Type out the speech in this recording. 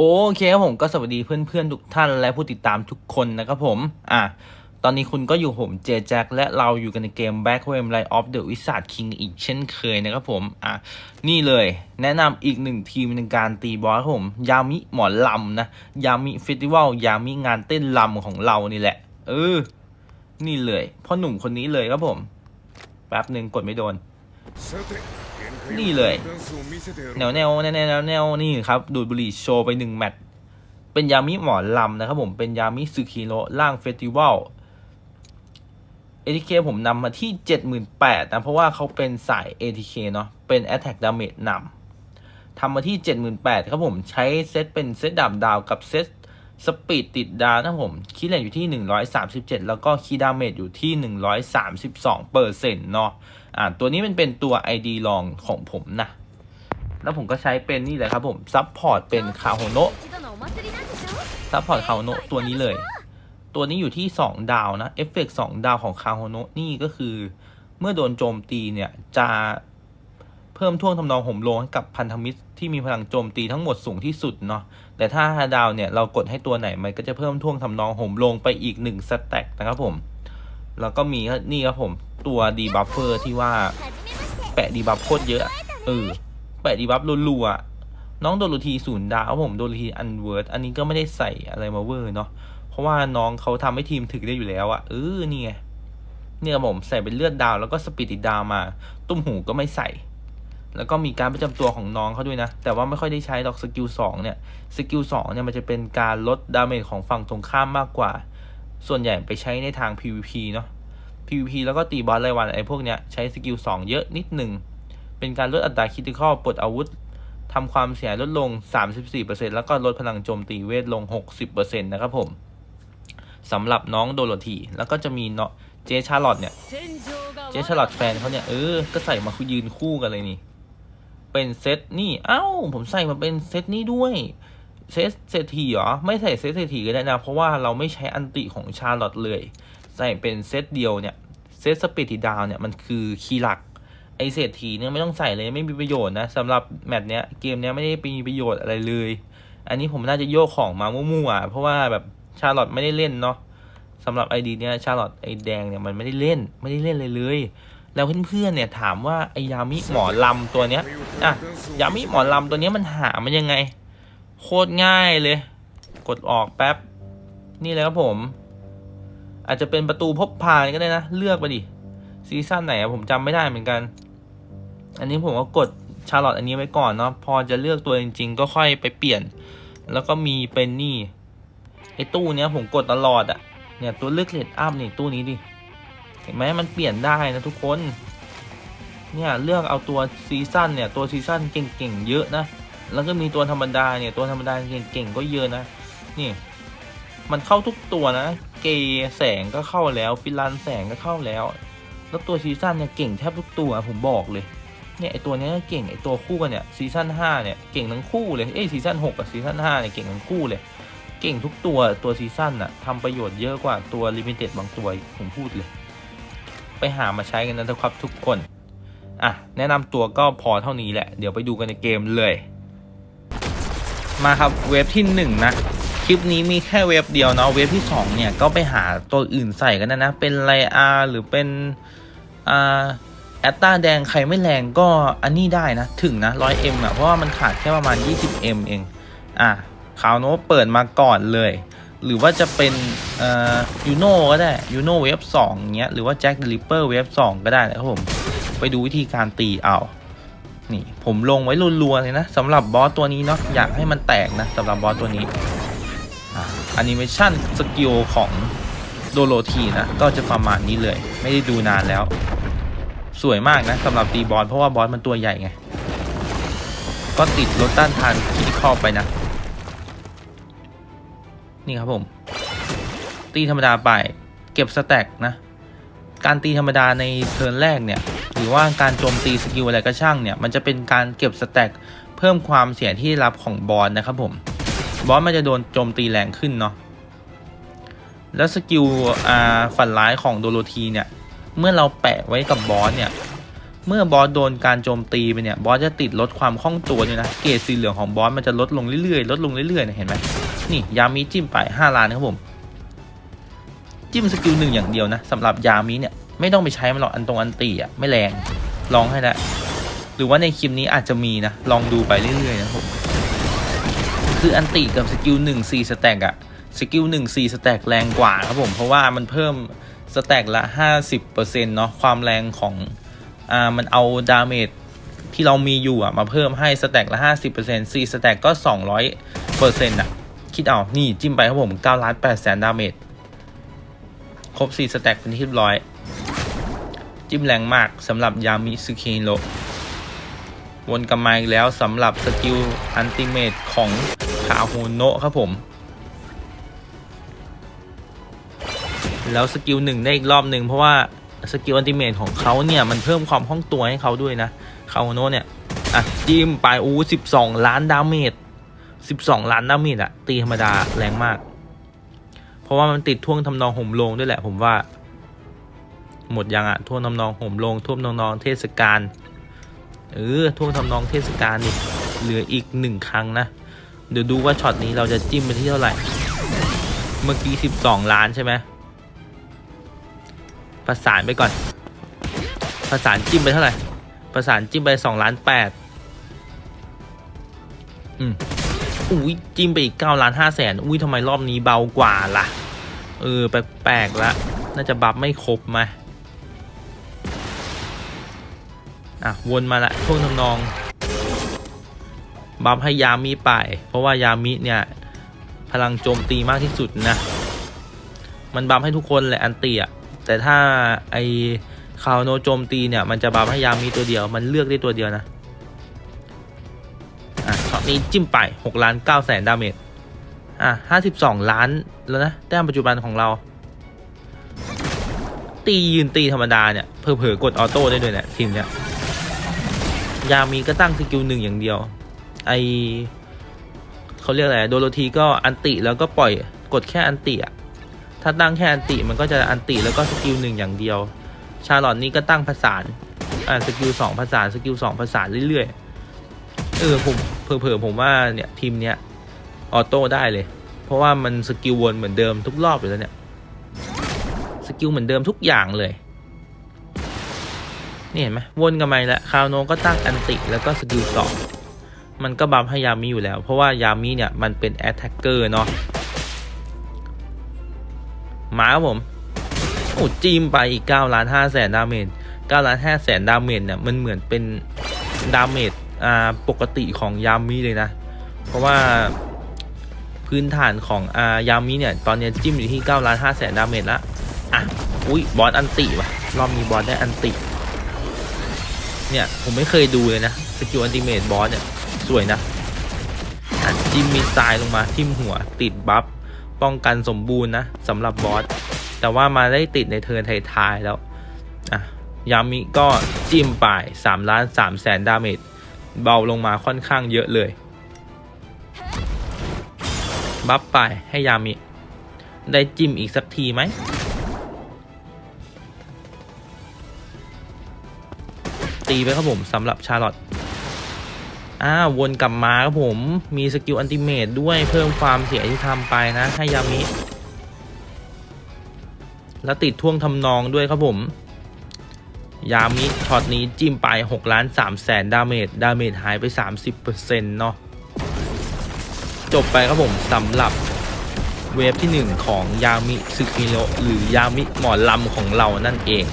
โอเคครับผมก็สวัสดีเพื่อนๆทุกท่านและผู้ติดตามทุกคนนะครับผม อะ ตอนนี้คุณก็อยู่ผมเจแจ็คและเราอยู่กันในเกม Back w a m Light of the Wizard King อีกเช่นเคยนะครับผม อะ นี่เลยแนะนำอีกหนึ่งทีมในการตีบอสครับผม ยามิหมอลำนะ ยามิเฟสติวัล ยามิงานเต้นลำของเรานี่แหละ เออ นี่เลยพ่อหนุ่มคนนี้เลยครับผม แป๊บหนึ่งกดไม่โดน นี่เลยแนวแนวแนวแนวแนวแนวนี่ครับดูดบุหรี่โชว์ไปหนึ่งแมตช์เป็นยามิหมอลำนะครับผมเป็นยามิสึคิโรล่างเฟสติวัลเอทีเคผมนำมาที่เจ็ดหมื่นแปดนะ เพราะว่าเขาเป็นสาย ATK เนาะเป็น Attack Damage นำทำมาที่ 78,000ครับผมใช้เซตเป็นเซตดาบดาวกับเซต สปีดติดดาวนะผมคีย์เลนอยู่ที่ 137 แล้วก็คีย์ดาเมจอยู่ที่ 132เปอร์เซ็นต์เนาะอ่าตัวนี้มันเป็นตัว ID ลองของผมนะ แล้วผมก็ใช้เป็นนี่เลยครับผม ซับพอร์ตเป็นคาโฮโนะซับพอร์ตคาโฮโนะตัวนี้เลย ตัวนี้อยู่ที่ 2 ดาวนะ เอฟเฟกต์2ดาวของคาโฮโนะนี่ก็คือ เมื่อโดนโจมตีเนี่ยจะ เพิ่มท่วงทำนองห่มโลงให้กับพันธมิตรที่มีพลังโจมตีทั้งหมดสูงที่สุดเนาะแต่ถ้าดาวเนี่ยเรากดให้ตัวไหนมันก็จะเพิ่มท่วงทำนองห่มโลงไปอีก1สแต็กนะครับผมแล้วก็มีนี่ครับผมตัวดีบัฟเฟอร์ที่ว่าแปะดีบัฟโคตรเยอะอะเออแปะดีบัฟรัวๆน้องโดโรธีศูนย์ดาวครับผมโดโรธีอันเวิร์ดอันนี้ก็ไม่ได้ใส่อะไรมาเวอร์เนาะเพราะว่าน้องเขาทำให้ทีมถึกได้อยู่แล้วอะเออนี่ไงเนี่ยครับผมใส่เป็นเลือดดาวแล้วก็สปีดติดดาวมา ตุ้มหูก็ไม่ใส่ แล้วก็มีการประจำตัวของน้องเขาด้วยนะ แต่ว่าไม่ค่อยได้ใช้ดอกสกิลสองเนี่ย สกิลสองเนี่ยมันจะเป็นการลดดาเมจของฝั่งตรงข้ามมากกว่า ส่วนใหญ่ไปใช้ในทาง PVP เนาะ PVP แล้วก็ตีบอสรายวันไอ้พวกเนี้ยใช้สกิล2เยอะนิดหนึ่ง เป็นการลดอัตราคิติคอลปลดอาวุธทำความเสียหายลดลง 34%แล้วก็ลดพลังโจมตีเวทลง 60%นะครับผมสำหรับน้องโดโรธีแล้วก็จะมีเนาะเจชาร์ลอตเนี่ย เจชาร์ลอตแฟนเขาเนี่ยเออ ก็ใส่มาคือยืนคู่กันเลยนี่ เป็นเซตนี่ เอ้า ผมใส่มาเป็นเซตนี้ด้วยเซตเศรษฐีเหรอ ไม่ใส่เซตเศรษฐีก็ได้นะ เพราะว่าเราไม่ใช้อันติของชาร์ลอตเลย ใส่เป็นเซตเดียวเนี่ย เซตสปิติดาวเนี่ยมันคือคีย์หลัก ไอเศรษฐีเนี่ยไม่ต้องใส่เลยไม่มีประโยชน์นะสำหรับแมตช์เนี้ยเกมเนี้ยไม่ได้มีประโยชน์อะไรเลย อันนี้ผมน่าจะโยกของมามั่วๆเพราะว่าแบบชาร์ลอตไม่ได้เล่นเนาะสำหรับไอดีเนี้ยชาร์ลอตไอแดงเนี่ยมันไม่ได้เล่นไม่ได้เล่นเลยเลย แล้วเพื่อนๆเนี่ยถามว่าไอยามิหมอลำตัวเนี้ยอะยามิหมอลำตัวเนี้ยมันหามันยังไง โคตรง่ายเลย กดออกแป๊บ นี่เลยครับผม อาจจะเป็นประตูพบพานก็ได้นะ เลือกไปดิซีซั่นไหนอะผมจำไม่ได้เหมือนกัน อันนี้ผมก็กดชาร์ลอตอันนี้ไว้ก่อนเนาะพอจะเลือกตัวจริง ๆ ก็ค่อยไปเปลี่ยน แล้วก็มีเป็นนี่ไอ้ตู้เนี้ยผมกดตลอดอะเนี่ยตัวเลือกเลดอัพนี่ตู้นี้ดิ ห็นไหมมันเปลี่ยนได้นะทุกคน เนี่ยเลือกเอาตัวซีซั่นเนี่ยตัวซีซั่นเก่งๆเยอะนะ แล้วก็มีตัวธรรมดาเนี่ยตัวธรรมดาเก่งๆก็เยอะนะ นี่มันเข้าทุกตัวนะ เกย์แสงก็เข้าแล้วฟิลันแสงก็เข้าแล้ว แล้วตัวซีซั่นเนี่ยเก่งแทบทุกตัวผมบอกเลย เนี่ยไอตัวเนี้ยเก่งไอตัวคู่กันเนี่ยซีซั่นห้าเนี่ยเก่งทั้งคู่เลย เอ้ยซีซั่นหกกับซีซั่นห้าเนี่ยเก่งทั้งคู่เลย เก่งทุกตัวตัวซีซั่นอะทำประโยชน์เยอะกว่าตัวลิมิเต็ดบางตัวผมพูดเลย ไปหามาใช้กันนะครับทุกคนอะแนะนำตัวก็พอเท่านี้แหละ เดี๋ยวไปดูกันในเกมเลย มาครับเว็บที่หนึ่งนะคลิปนี้มีแค่เว็บเดียวเนาะเว็บที่สองเนี่ยก็ไปหาตัวอื่นใส่กันนะนะเป็นไลอาหรือเป็นอ่าแอตตาแดงใครไม่แรงก็อันนี้ได้นะ ถึงนะ 100M อะเพราะว่ามันขาดแค่ประมาณ 20M เอง อะคาวโนเปิดมาก่อนเลย หรือว่าจะเป็นยูโน่ก็ได้ยูโน่เวฟสองเงี้ยหรือว่าแจ็คเดลิเปอร์เวฟสองก็ได้นะครับผมไปดูวิธีการตีเอานี่ผมลงไว้รัวๆเลยนะสำหรับบอสตัวนี้เนาะอยากให้มันแตกนะสำหรับบอสตัวนี้แอนิเมชันสกิลของโดโรทีนะก็จะประมาณนี้เลย ไม่ได้ดูนานแล้ว สวยมากนะสำหรับตีบอสเพราะว่าบอสมันตัวใหญ่ไง ก็ติดรถต้านทานคิดครอบไปนะ นี่ครับผม ตีธรรมดาไป เก็บสแต็กนะ การตีธรรมดาในเทิร์นแรกเนี่ย หรือว่าการโจมตีสกิลอะไรก็ช่างเนี่ย มันจะเป็นการเก็บสแต็กเพิ่มความเสียที่รับของบอสนะครับผม บอสมันจะโดนโจมตีแรงขึ้นเนาะ แล้วสกิลอ่าฝันร้ายของโดโรธีเนี่ย เมื่อเราแปะไว้กับบอสเนี่ยเมื่อบอสโดนการโจมตีไปเนี่ยบอสจะติดลดความคล่องตัวเนี่ยนะเกรดสีเหลืองของบอสมันจะลดลงเรื่อยๆลดลงเรื่อยๆนะเห็นไหม นี่ยามิจิ้มไป5ล้านครับผม จิ้มสกิลหนึ่งอย่างเดียวนะสำหรับยามิเนี่ยไม่ต้องไปใช้มันหรอกอันตรงอันตีอะไม่แรงลองให้ได้หรือว่าในคลิปนี้อาจจะมีนะ ลองดูไปเรื่อยๆนะครับผมคืออันติกับสกิลหนึ่งสี่สแต็กอะสกิลหนึ่งสี่สแต็กแรงกว่าครับผมเพราะว่ามันเพิ่มสแต็กละห้าสิบเปอร์เซ็นต์เนาะความแรงของอ่ามันเอาดาเมจที่เรามีอยู่อะมาเพิ่มให้สแต็กละห้าสิบเปอร์เซ็นต์สี่สแต็กก็สองร้อยเปอร์เซ็นต์อะ คิดเอา นี่จิ้มไปครับผมเก้าล้านแปดแสนดาเมจ ครบสี่สแต็กเป็นที่เรียบร้อย จิ้มแรงมากสำหรับยามิซึเคโรวนกลับมาอีกแล้วสำหรับสกิลอันติเมตของคาโฮโนะครับผม แล้วสกิลหนึ่งได้อีกรอบหนึ่งเพราะว่าสกิลอันติเมตของเขาเนี่ย มันเพิ่มความคล่องตัวให้เขาด้วยนะคาโฮโนเนี่ย อะ จิ้มไปอู้สิบสองล้านดาเมจ สิบสองล้านดาเมจอะตีธรรมดาแรงมาก เพราะว่ามันติดท่วงทำนองห่มลงด้วยแหละผมว่า หมดยังอะท่วงทำนองห่มลงท่วงทำนองเทศกาลเออท่วงทำนองเทศกาลนี่เหลืออีกหนึ่งครั้งนะ เดี๋ยวดูว่าช็อตนี้เราจะจิ้มไปที่เท่าไหร่ เมื่อกี้สิบสองล้านใช่ไหมประสานไปก่อน ประสานจิ้มไปเท่าไหร่ ประสานจิ้มไปสองล้านแปดอืม อุ้ยจิ้มไปอีกเก้าล้านห้าแสนอุ้ยทำไมรอบนี้เบากว่าล่ะ เออ แปลกๆละน่าจะบัฟไม่ครบไหมอะ วนมาละท่วงทำนองบัฟให้ยามิไป เพราะว่ายามิเนี่ย พลังโจมตีมากที่สุดนะ มันบัฟให้ทุกคนแหละอันตีอะแต่ถ้าไอคาวโนโจมตีเนี่ย มันจะบัฟให้ยามิตัวเดียว มันเลือกได้ตัวเดียวนะ นี้จิ้มไป6ล้าน9แสนดาเมจอะ52 ล้านแล้วนะแต้มปัจจุบันของเรา ตียืนตีธรรมดาเนี่ยเผลอๆกดออโต้ได้ด้วยเนี่ยทีมเนี้ยยามีก็ตั้งสกิลหนึ่งอย่างเดียว ไอเขาเรียกอะไรโดโรธีก็อันติแล้วก็ปล่อยกดแค่อันติอะถ้าตั้งแค่อันติมันก็จะอันติแล้วก็สกิลหนึ่งอย่างเดียว ชาลอตนี้ก็ตั้งผสานอ่าสกิลสองผสานสกิลสองผสานเรื่อยๆเออผม เผลอๆผมว่าเนี่ยทีมเนี้ยออโต้ได้เลย เพราะว่ามันสกิลวนเหมือนเดิมทุกรอบเลยแล้วเนี่ยสกิลเหมือนเดิมทุกอย่างเลยนี่เห็นไหมวนกันไปแล้วคราวโนก็ตั้งอันติแล้วก็สกิลสองมันก็บัมให้ยามิอยู่แล้ว เพราะว่ายามิเนี่ยมันเป็นแอตแทกเกอร์เนาะมาครับผมโอ้จีมไปอีก9ล้าน5แสนดาเมจ9ล้าน5แสนดาเมจเนี่ยมันเหมือนเป็นดาเมจ ปกติของยามิเลยนะ เพราะว่าพื้นฐานของอายามิเนี่ย ตอนนี้จิ้มอยู่ที่9ล้าน5แสนดาเมจล้วอะอุ้ยบอสอันติว่ะ รอบนี้บอสได้อันติ เนี่ย ผมไม่เคยดูเลยนะ สกิลอันติเมตบอสเนี่ย สวยนะจิ้มมีสไตล์ลงมาทิ่มหัวติดบัฟป้องกันสมบูรณ์นะสำหรับบอสแต่ว่ามาได้ติดในเทิร์นท้ายๆแล้ว อะยามิก็จิ้มไป3ล้าน3แสนดาเมจ เบาลงมาค่อนข้างเยอะเลย บัฟไปให้ยามิ ได้จิ้มอีกสักทีไหม ตีไปครับผมสำหรับชาร์ลอตอ่าวนกลับมาครับผมมีสกิลอันติเมตด้วยเพิ่มความเสียที่ทำไปนะให้ยามิ แล้วติดท่วงทำนองด้วยครับผม ยามิช็อตนี้จิ้มไป6ล้าน3แสนดาเมจดาเมจหายไป 30%เนาะจบไปครับผมสำหรับเวฟที่ 1 ของยามิซึกิโนะหรือยามิหมอลำของเรานั่นเอง